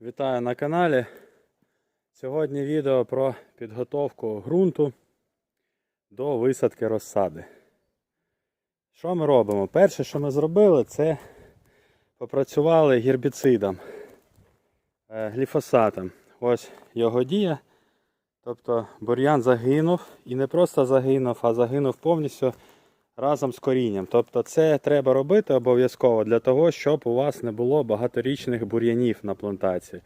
Вітаю на каналі. Сьогодні відео про підготовку ґрунту до висадки розсади. Що ми робимо? Перше, що ми зробили, це попрацювали гербіцидом, е, гліфосатом. Ось його дія. Тобто бур'ян загинув і не просто загинув, а загинув повністю разом з корінням. Тобто це треба робити обов'язково для того, щоб у вас не було багаторічних бур'янів на плантації.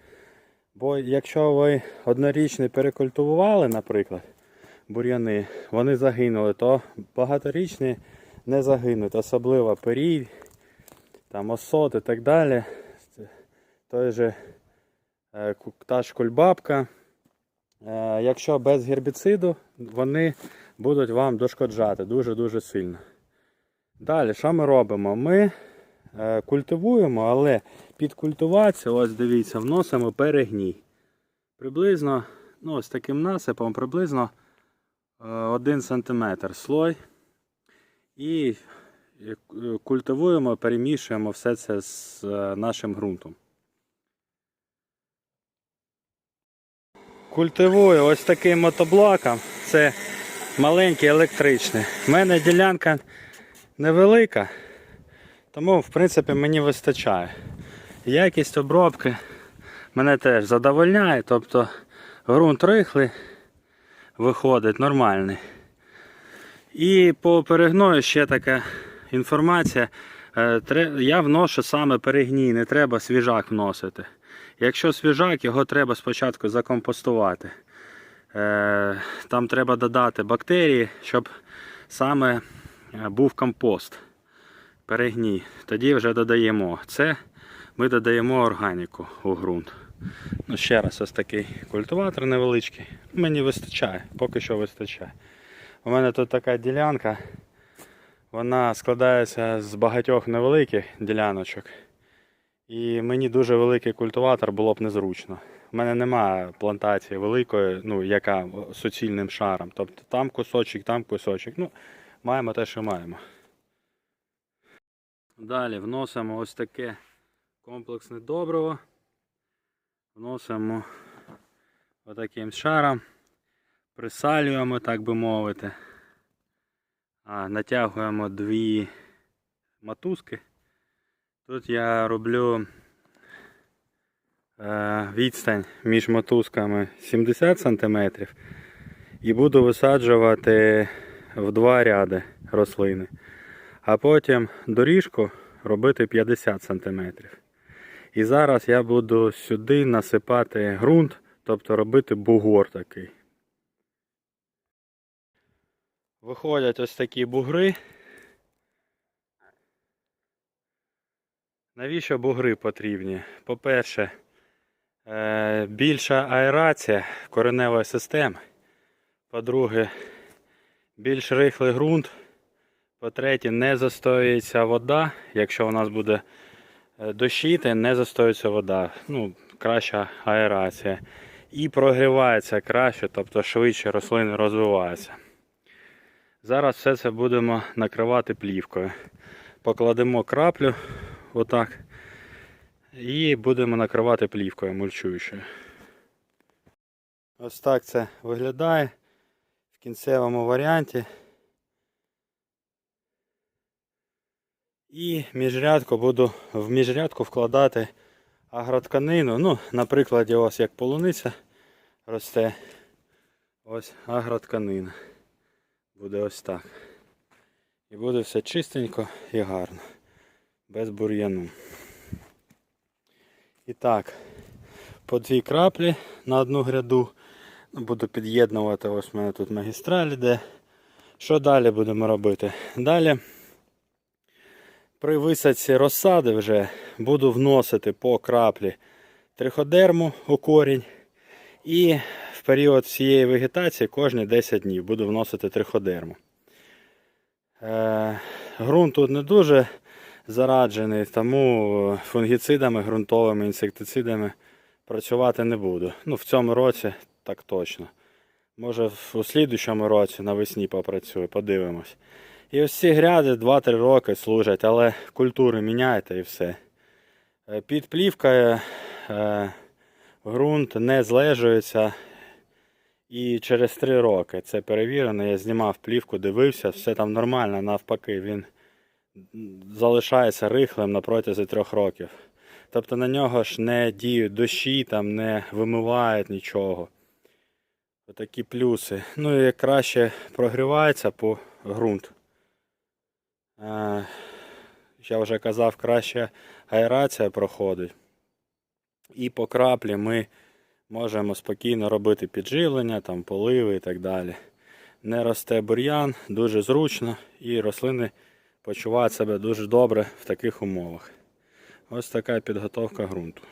Бо якщо ви однорічний перекультивували, наприклад, бур'яни, вони загинули, то багаторічні не загинуть, особливо перій, там осот і так далі. Той же е, та ж кульбабка. Е, Якщо без гербіциду, вони будуть вам дошкоджати дуже-дуже сильно. Далі, що ми робимо? Ми е, культивуємо, але під культивацію, ось дивіться, вносимо перегній. Приблизно, ну ось таким насипом, приблизно е, 1 см слой. І е, культивуємо, перемішуємо все це з е, нашим ґрунтом. Культивую ось таким мотоблоком. Це маленький електричний. У мене ділянка невелика, тому в принципі мені вистачає. Якість обробки мене теж задовольняє, тобто ґрунт рихлий виходить нормальний. І по перегною ще така інформація. Е, Я вношу саме перегній, не треба свіжак вносити. Якщо свіжак, його треба спочатку закомпостувати. Е, Там треба додати бактерії, щоб саме е, був компост. Перегній. Тоді вже додаємо. Це ми додаємо органіку у ґрунт. Ну, ще раз, ось такий культиватор невеличкий. Мені вистачає, поки що вистачає. У мене тут така ділянка. Вона складається з багатьох невеликих діляночок. І мені дуже великий культиватор було б незручно. У мене немає плантації великої, ну, яка суцільним шаром. Тобто там кусочок, там кусочок. Ну, маємо те, що маємо. Далі вносимо ось таке комплексне добриво. Вносимо отаким шаром. Присалюємо, так би мовити. А, натягуємо дві мотузки. Тут я роблю е, відстань між мотузками 70 см і буду висаджувати в два ряди рослини. А потім доріжку робити 50 см. І зараз я буду сюди насипати ґрунт, тобто робити бугор такий. Виходять ось такі бугри. Навіщо бугри потрібні? По-перше, е, більша аерація кореневої системи. По-друге, більш рихлий ґрунт. По-третє, не застоюється вода. Якщо у нас буде е, дощити, не застоюється вода. Ну, краща аерація. І прогрівається краще, тобто швидше рослини розвиваються. Зараз все це будемо накривати плівкою. Покладемо краплю отак. І будемо накривати плівкою мульчуючою. Ось так це виглядає в кінцевому варіанті. І міжрядку буду в міжрядку вкладати агротканину. Ну, наприклад, ось як полуниця росте. Ось агротканина. Буде ось так. І буде все чистенько і гарно. Без бур'яну. І так, по дві краплі на одну гряду. Буду під'єднувати, ось у мене тут магістраль іде. Що далі будемо робити? Далі при висадці розсади вже буду вносити по краплі триходерму у корінь. І в період всієї вегетації кожні 10 днів буду вносити триходерму. Е, ґрунт тут не дуже зараджений, тому фунгіцидами, ґрунтовими інсектицидами працювати не буду. Ну, в цьому році так точно. Може у слідущому році навесні попрацюю, подивимось. І ось ці гряди 2-3 роки служать, але культури міняєте і все. Е, Під плівкою е, ґрунт не злежується і через 3 роки. Це перевірено. Я знімав плівку, дивився, все там нормально, навпаки, він залишається рихлим на протязі 3 років. Тобто на нього ж не діють дощі, там не вимивають нічого. Отакі плюси. Ну і краще прогрівається по ґрунт. Я вже казав, краще аерація проходить. І по краплі ми можемо спокійно робити підживлення, там, поливи і так далі. Не росте бур'ян, дуже зручно, і рослини почувають себе дуже добре в таких умовах. Ось така підготовка ґрунту.